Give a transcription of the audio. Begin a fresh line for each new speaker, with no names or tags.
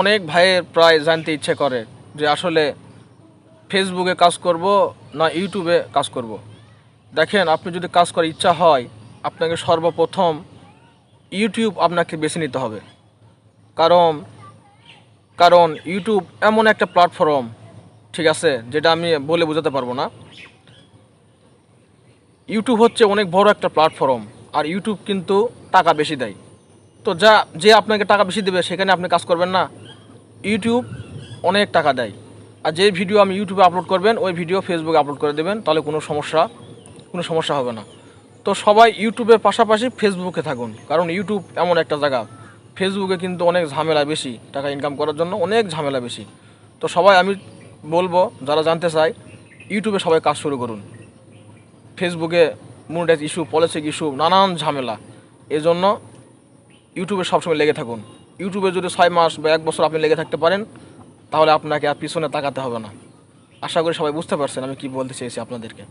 অনেক ভাইয়ের প্রায় জানতে ইচ্ছে করে যে আসলে ফেসবুকে কাজ করব না ইউটিউবে কাজ করব। দেখেন, আপনি যদি কাজ করার ইচ্ছা হয়, আপনাকে সর্বপ্রথম ইউটিউব আপনাকে বেছে নিতে হবে। কারণ কারণ ইউটিউব এমন একটা প্ল্যাটফর্ম ঠিক আছে, যেটা আমি বলে বোঝাতে পারব না। ইউটিউব হচ্ছে অনেক বড় একটা প্ল্যাটফর্ম আর ইউটিউব কিন্তু টাকা বেশি দেয়। তো যা, যে আপনাকে টাকা বেশি দেবে, সেখানে আপনি কাজ করবেন না। ইউটিউব অনেক টাকা দেয়। আর যে ভিডিও আমি ইউটিউবে আপলোড করবেন, ওই ভিডিও ফেসবুকে আপলোড করে দেবেন, তাহলে কোনো সমস্যা কোনো সমস্যা হবে না। তো সবাই ইউটিউবের পাশাপাশি ফেসবুকে থাকুন, কারণ ইউটিউব এমন একটা জায়গা। ফেসবুকে কিন্তু অনেক ঝামেলা বেশি, টাকা ইনকাম করার জন্য অনেক ঝামেলা বেশি। তো সবাই আমি বলব, যারা জানতে চায়, ইউটিউবে সবাই কাজ শুরু করুন। ফেসবুকে মনিটাইজ ইস্যু পলিটিক ইস্যু নানান ঝামেলা। এজন্য জন্য ইউটিউবে সবসময় লেগে থাকুন। ইউটিউবে যদি ছয় মাস বা এক বছর আপনি লেগে থাকতে পারেন, তাহলে আপনাকে আর পিছনে তাকাতে হবে না। আশা করি সবাই বুঝতে পারছেন আমি কি বলতে চেয়েছি আপনাদেরকে।